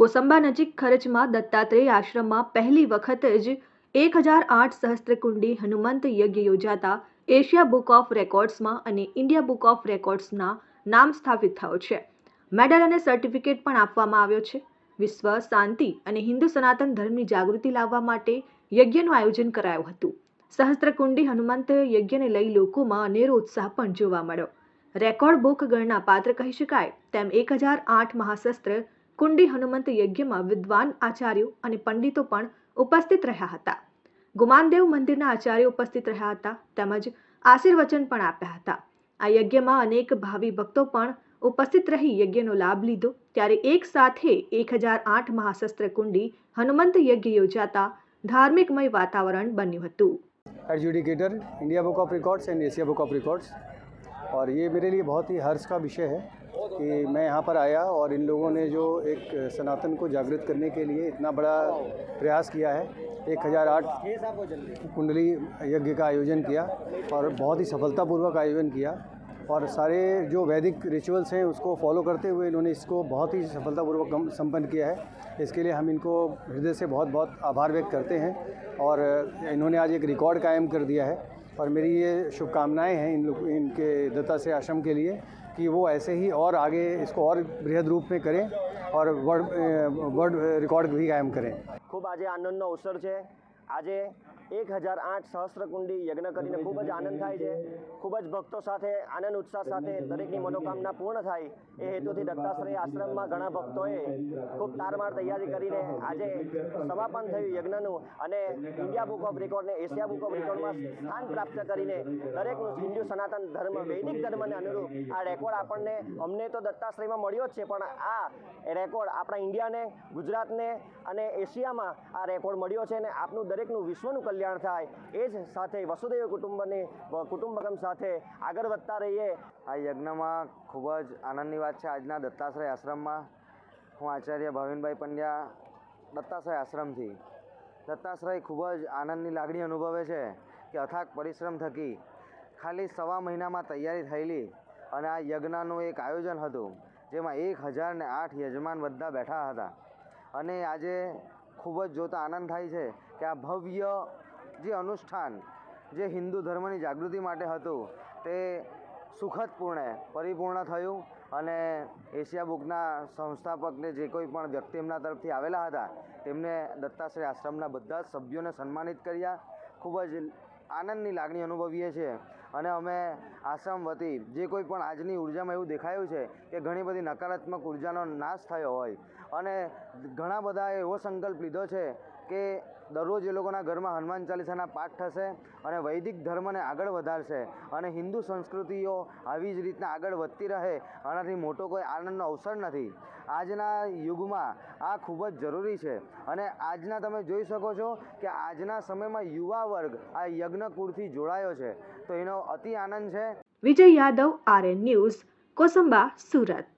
કોસંબા નજીક ખરચમાં દત્તાત્રેય આશ્રમમાં પહેલી વખત જ એક હજાર આઠ સહસ્ત્રકુંડી હનુમંત યજ્ઞ યોજાતા એશિયા બુક ઓફ રેકોર્ડ્સમાં અને ઇન્ડિયા બુક ઓફ રેકોર્ડ્સના નામ સ્થાપિત થયો છે. મેડલ અને સર્ટિફિકેટ પણ આપવામાં આવ્યો છે. વિશ્વ શાંતિ અને હિન્દુ સનાતન ધર્મની જાગૃતિ લાવવા માટે યજ્ઞનું આયોજન કરાયું હતું. સહસ્ત્રકુંડી હનુમંત યજ્ઞને લઈ લોકોમાં અનેરો ઉત્સાહ પણ જોવા મળ્યો. રેકોર્ડ બુક ગણના પાત્ર કહી શકાય તેમ એક હજાર આઠ મહાશસ્ત્ર કુંડી હનુમંત યજ્ઞમાં વિદ્વાન આચાર્યો અને પંડિતો પણ ઉપસ્થિત રહ્યા હતા ગુમાનદેવ મંદિરના આચાર્યો ઉપસ્થિત રહ્યા હતા તેમજ આશીર્વચન પણ આપ્યા હતા આ યજ્ઞમાં અનેક ભાવિ ભક્તો પણ ઉપસ્થિત રહી યજ્ઞનો લાભ લીધો ત્યારે એક સાથે એક હજાર આઠ મહાશસ્ત્ર કુંડી હનુમંત યજ્ઞ યોજાતા ધાર્મિકમય વાતાવરણ બન્યું હતું adjudicator India book of records and Asia book of records और ये मेरे लिए बहुत ही हर्ष का विषय है कि मैं यहाँ पर आया और इन लोगों ने जो एक सनातन को जागृत करने के लिए इतना बड़ा प्रयास किया है। एक हज़ार आठ कुंडली यज्ञ का आयोजन किया और बहुत ही सफलतापूर्वक आयोजन किया और सारे जो वैदिक रिचुअल्स हैं उसको फॉलो करते हुए इन्होंने इसको बहुत ही सफलतापूर्वक संपन्न किया है। इसके लिए हम इनको हृदय से बहुत बहुत आभार व्यक्त करते हैं और इन्होंने आज एक रिकॉर्ड कायम कर दिया है। और मेरी ये शुभकामनाएं हैं इन लोग इनके दत्ताश्रय आश्रम के लिए कि वो ऐसे ही और आगे इसको और बृहद रूप में करें और वर्ल्ड वर्ल्ड रिकॉर्ड भी कायम करें ખૂબ આજે આનંદનો અવસર છે આજે એક હજાર આઠ સહસ્ત્રકુંડી યજ્ઞ કરીને ખૂબ જ આનંદ થાય છે. ખૂબ જ ભક્તો સાથે, આનંદ, ઉત્સાહ સાથે દરેકની મનોકામના પૂર્ણ થાય. એ હેતુથી દત્તાશ્રય આશ્રમમાં ઘણા ભક્તોએ ખૂબ તારમાર તૈયારી કરીને આજે સમાપન થયું યજ્ઞનું અને ઇન્ડિયા બુક ઓફ રેકોર્ડને એશિયા બુક ઓફ રેકોર્ડમાં સ્થાન પ્રાપ્ત કરીને દરેકનું હિન્દુ સનાતન ધર્મ, વૈદિક ધર્મને અનુરૂપ આ રેકોર્ડ આપણને, અમને તો દત્તાશ્રયમાં મળ્યો જ છે, પણ આ રેકોર્ડ આપણા ઇન્ડિયાને, ગુજરાતને અને એશિયામાં આ રેકોર્ડ મળ્યો છે અને આપનું દરેકનું વિશ્વનું કલ્યાણ થાય. એ જ સાથે વસુદેવ કુટુંબની કુટુંબકમ સાથે આગળ વધતા રહીએ. આ યજ્ઞમાં ખૂબ જ આનંદની વાત છે. આજના દત્તાશ્રય આશ્રમમાં હું આચાર્ય ભાવિનભાઈ પંડ્યા દત્તાશ્રય આશ્રમથી. દત્તાશ્રય ખૂબ જ આનંદની લાગણી અનુભવે છે કે અથાગ પરિશ્રમ થકી ખાલી સવા મહિનામાં તૈયારી થયેલી અને આ યજ્ઞનું એક આયોજન હતું, જેમાં એક હજાર ને આઠ યજમાન બધા બેઠા હતા. અને આજે ખૂબ જ જોતા આનંદ થાય છે કે આ ભવ્ય જે અનુષ્ઠાન, જે હિન્દુ ધર્મની જાગૃતિ માટે હતું, તે સુખદપૂર્ણે પરિપૂર્ણ થયું અને એશિયા બુકના સંસ્થાપકને જે કોઈ પણ વ્યક્તિ એમના તરફથી આવેલા હતા, તેમને દત્તાશ્રય આશ્રમના બધા જ સભ્યોને સન્માનિત કર્યા. ખૂબ જ આનંદની લાગણી અનુભવીએ છીએ અને અમે આશ્રમ વતી જે કોઈ પણ આજની ઉર્જામાં એવું દેખાયું છે કે ઘણી બધી નકારાત્મક ઉર્જાનો નાશ થયો હોય અને ઘણા બધાએ એવો સંકલ્પ લીધો છે કે દરરોજ એ લોકોના ઘરમાં હનુમાન ચાલીસાના પાઠ થશે અને વૈદિક ધર્મને આગળ વધારશે અને હિન્દુ સંસ્કૃતિઓ આવી જ રીતના આગળ વધતી રહે, આનાથી મોટો કોઈ આનંદનો અવસર નથી. આજના યુગમાં આ ખૂબ જ જરૂરી છે અને આજના તમે જોઈ શકો છો કે આજના સમયમાં યુવા વર્ગ આ યજ્ઞકુળથી જોડાયો છે. તો એનો અતિ આનંદ છે. Vijay Yadav, RN news, Kosamba, Surat.